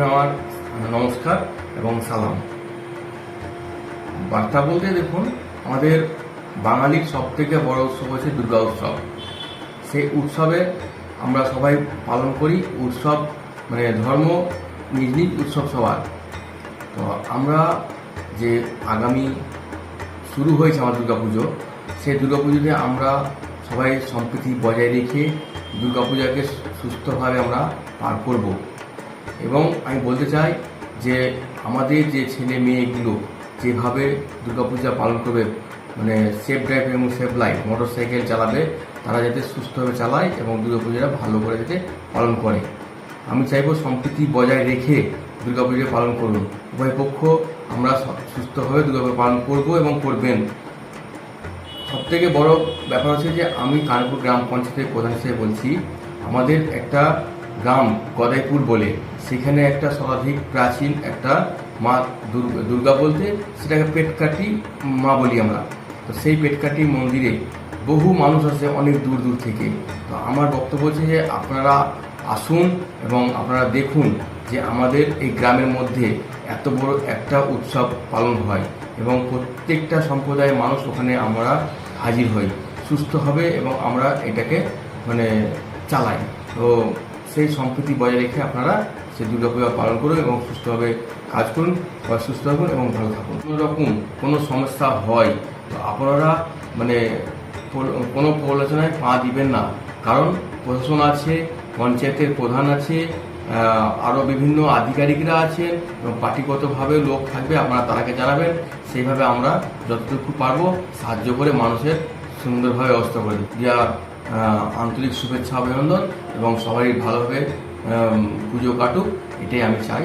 আমার নমস্কার এবং সালাম। বার্তা বলতে দেখুন, আমাদের বাঙালির সব থেকে বড় উৎসব হচ্ছে দুর্গা উৎসব। সেই উৎসবে আমরা সবাই পালন করি, উৎসব মানে ধর্ম, নিজ নিজ উৎসব সবার। তো আমরা যে আগামী শুরু হয়েছে আমার দুর্গাপুজো, সেই দুর্গাপুজোতে আমরা সবাই সম্প্রীতি বজায় রেখে দুর্গাপূজাকে সুস্থভাবে আমরা পার করব। এবং আমি বলতে চাই যে আমাদের যে ছেলে মেয়েগুলো যেভাবে দুর্গাপূজা পালন করবে মানে সেফ ড্রাইভ এবং সেফ লাইফ মোটর সাইকেল চালাবে, তারা যাতে সুস্থভাবে চালায় এবং দুর্গাপূজাটা ভালো করে যাতে পালন করে। আমি চাইব সম্প্রীতি বজায় রেখে দুর্গাপূজা পালন করুন। উভয় পক্ষ আমরা সুস্থভাবে দুর্গাপূজা পালন করব এবং করবেন। সব থেকে বড় ব্যাপার হচ্ছে যে আমি কানপুর গ্রাম পঞ্চায়েতের প্রধান হিসেবে বলছি, আমাদের একটা গ্রাম গদাইপুর বলে, সেখানে একটা শতাধিক প্রাচীন একটা মা দুর্গা দুর্গা বলতে সেটাকে পেটকাটি মা বলি আমরা। তো সেই পেটকাটি মন্দিরে বহু মানুষ আসে অনেক দূর দূর থেকে। তো আমার বক্তব্য হচ্ছে যে আপনারা আসুন এবং আপনারা দেখুন যে আমাদের এই গ্রামের মধ্যে এত বড় একটা উৎসব পালন হয় এবং প্রত্যেকটা সম্প্রদায়ের মানুষ ওখানে আমরা হাজির হই, সুস্থ হবে এবং আমরা এটাকে মানে চালাই। তো সেই সম্প্রীতি বজায় রেখে আপনারা সেই দুর্গাপূজা পালন করুন এবং সুস্থভাবে কাজ করুন বা সুস্থ থাকুন এবং ভালো থাকুন। কোনো রকম কোনো সমস্যা হয় তো আপনারা মানে কোনো প্রলোচনায় পা দিবেন না। কারণ প্রশাসন আছে, পঞ্চায়েতের প্রধান আছে আরও বিভিন্ন আধিকারিকরা আছেন, এবং পার্টিগতভাবে লোক থাকবে, আপনারা তারাকে জানাবেন। সেইভাবে আমরা যতটুকু পারব সাহায্য করে মানুষের সুন্দরভাবে ব্যবস্থা করে দিই যা আন্তরিক শুভেচ্ছা, অভিনন্দন এবং সবাই ভালোভাবে পুজো কাটুক, এটাই আমি চাই।